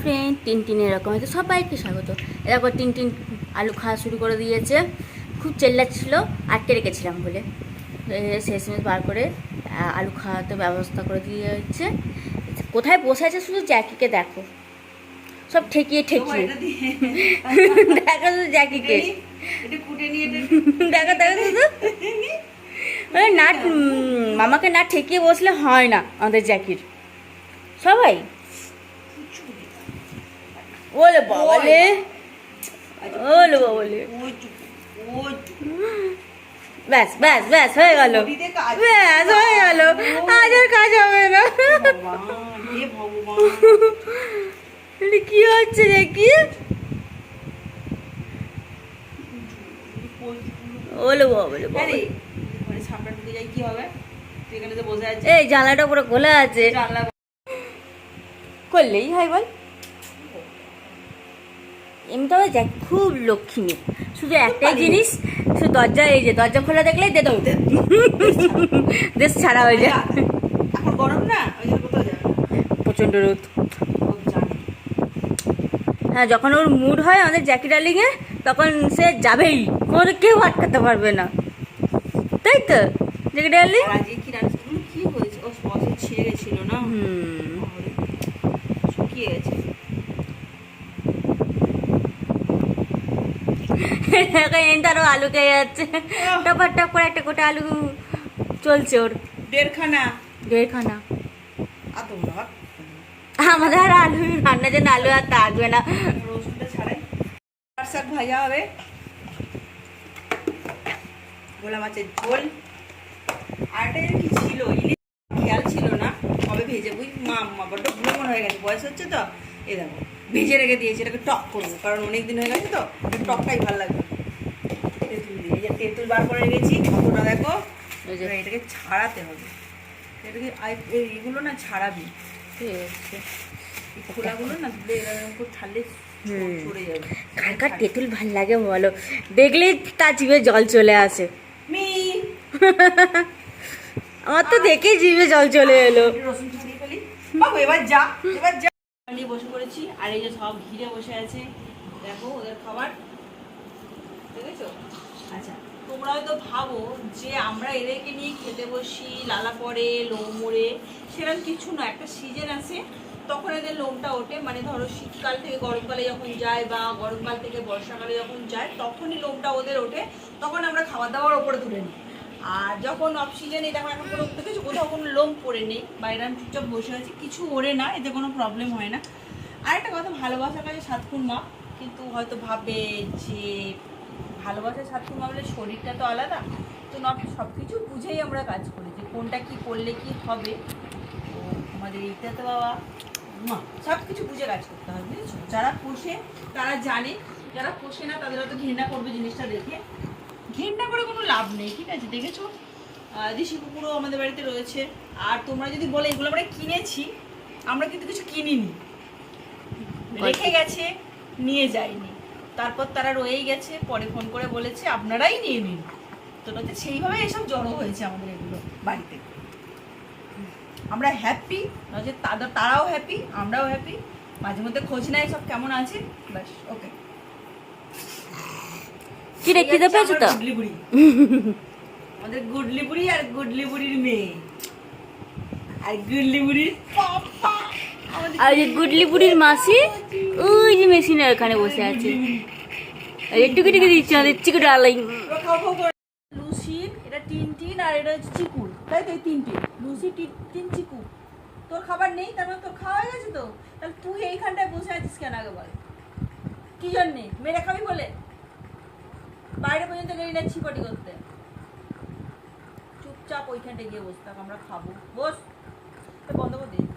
Friend Tintin এরকম হয়তো সবাইকে স্বাগত। এরকম টিনটিন আলু খাওয়া শুরু করে দিয়েছে। খুব চেল্লাচ্ছিল আটকে রেখেছিলাম বলে। শেষমেশ বার করে আলু খাওয়াতে ব্যবস্থা করে দিয়েছে। কোথায় বসে আছে শুধু জ্যাকিকে দেখো। সব ঠেকিয়ে ঠেকিয়ে। দেখো শুধু জ্যাকিকে। দেখো দেখো শুধু। মানে না মামাকে না ঠেকিয়ে বসলে হয় না আমাদের জ্যাকির। সবাই। ওলে বাবালে ওলে বাবালে ব্যাস ব্যাস ব্যাস হয়ে গেল। ব্যাস হয়ে গেল। আজ আর কাজ হবে না। কি হচ্ছে দেখি? ওলে বাবালে বাবালে। এই জানলাটা পুরো খোলা আছে। করলেই হয় বল। এমনি তবে দেখ খুব লক্ষ্মী। মেয়ে শুধু একটাই জিনিস শুধু দরজা এই যে দরজা খোলা দেখলেই দে দৌড় দেশ ছাড়া হয়ে যায়। গরম না। প্রচণ্ড রোদ। হ্যাঁ যখন ওর মুড হয় আমাদের জ্যাকি ডার্লিংয়ে তখন সে যাবেই। কোনো কেউ আটকাতে পারবে না। তাই তো জ্যাকি ডার্লিং কি হয়েছে ও ছিঁড়ে গেছিল না? হুম। শুকিয়ে গেছে। তারও আলু খেয়ে যাচ্ছে। টপার টপ করে একটা গোটা আলু চলছে ওর। দেড়খানা। দেড়খানা। আমাদের আর আলু রান্নার জন্য আলু আর থাকবে না। রসুনটা ছাড়াই। শাক ভাজা হবে। গোলা মাছের ঝোল। আর যেন কি ছিল? ইলিশ খেয়াল ছিল না। কবে ভেজে বুঝ মা মা বড্ড ভ্রমণ হয়ে গেছে। বয়স হচ্ছে তো? এ দেখো। ভেজে রেখে দিয়েছি এটাকে টক করব কারণ অনেক দিন হয়ে গেছে তো টকটাই ভালো লাগবে। তেঁতুল দিয়ে এই যে তেঁতুল বার করে রেখেছি কতটা দেখো। এটাকে ছাড়াতে হবে। এটাকে এইগুলো না ছাড়াবি। এই খোলাগুলো না এরকম করে ছাড়লে কার কার তেঁতুল ভালো লাগে বলো? দেখলেই তার জিভে জল চলে আসে। আমার তো দেখেই জিভে জল চলে এলো। রসুন বাবু এবার যা এবার যা। নিয়ে বসে পড়েছি আর এই যে সব ঘিরে বসে আছে। দেখো ওদের খাবার। দেখেছ? আচ্ছা। তোমরা হয়তো ভাবো যে আমরা এদেরকে নিয়ে খেতে বসি লালা পড়ে লোম মোড়ে সেরকম কিছু না। একটা সিজন আছে তখন এদের লোমটা ওঠে। মানে ধরো শীতকাল থেকে গরমকালে যখন যায় বা গরমকাল থেকে বর্ষাকালে যখন যায় তখনই লোমটা ওদের ওঠে। তখন আমরা খাবার দাবার ওপরে ধরে নিই। আর যখন অফ সিজনে দেখো, এখন কোনো দেখেছ কোথাও কোনো লোম পড়ে নেই বা এরকম চুপচাপ বসে আছে, কিছু ওড়ে না, এতে কোনো প্রবলেম হয় না। আর একটা কথা, ভালোবাসার কাছে সাতক্ষণ মা কিন্তু হয়তো ভাবে যে ভালোবাসার সাতক্ষণ মা বলে শরীরটা তো আলাদা, তো না সব কিছু বুঝেই আমরা কাজ করি যে কোনটা কি করলে কি হবে। তো আমাদের এইটা তো বাবা, মা সব কিছু বুঝে কাজ করতে হবে যারা পোষে, তারা জানে, যারা পোষে না, তাদের হয়তো ঘৃণা করবে জিনিসটা দেখে। ঘৃণা করে কোনো লাভ নেই ঠিক আছে? দেখেছ? দেশি কুকুরও আমাদের বাড়িতে রয়েছে। আর তোমরা যদি বলে এগুলো আমরা কিনেছি আমরা কিন্তু কিছু কিনিনি। রেখে গেছে নিয়ে যায়নি। তারপর তারা রয়েই গেছে পরে ফোন করে বলেছে আপনারাই নিয়ে নিন। তো হচ্ছে সেইভাবে এসব জড়ো হয়েছে আমাদের এগুলো বাড়িতে। আমরা হ্যাপি নয় তাদের তারাও হ্যাপি আমরাও হ্যাপি মাঝে মধ্যে খোঁজ নেয় সব কেমন আছে ব্যাস ওকে কি রে খিদে পেয়েছ তো? আমাদের গুডলি বুড়ি আর গুডলি বুড়ির মেয়ে। আর গুডলি বুড়ির আর যে গুডলি বুড়ির মাসি ওই যে মেশিনের ওখানে বসে আছে। এই একটু কেটে আমাদের চিকু ডার্লিং। ওরা খাও খাও করে। লুসি এটা টিন টিন আর এটা হচ্ছে চিকু। তাই তো তিনটে। Lucy Tintin Chiku. তোর খাবার নেই তার মানে তোর খাওয়া হয়ে গেছে তো? তাহলে তুই এইখানটায় বসে আছিস কেন আগে বল? কি জন্যে? মেরে খাবি বলে? বাইরে পর্যন্ত গেলি না ছিপটি করতে। চুপচাপ ওইখানটা গিয়ে বসতাম আমরা খাব। বস বন্ধ করে দিই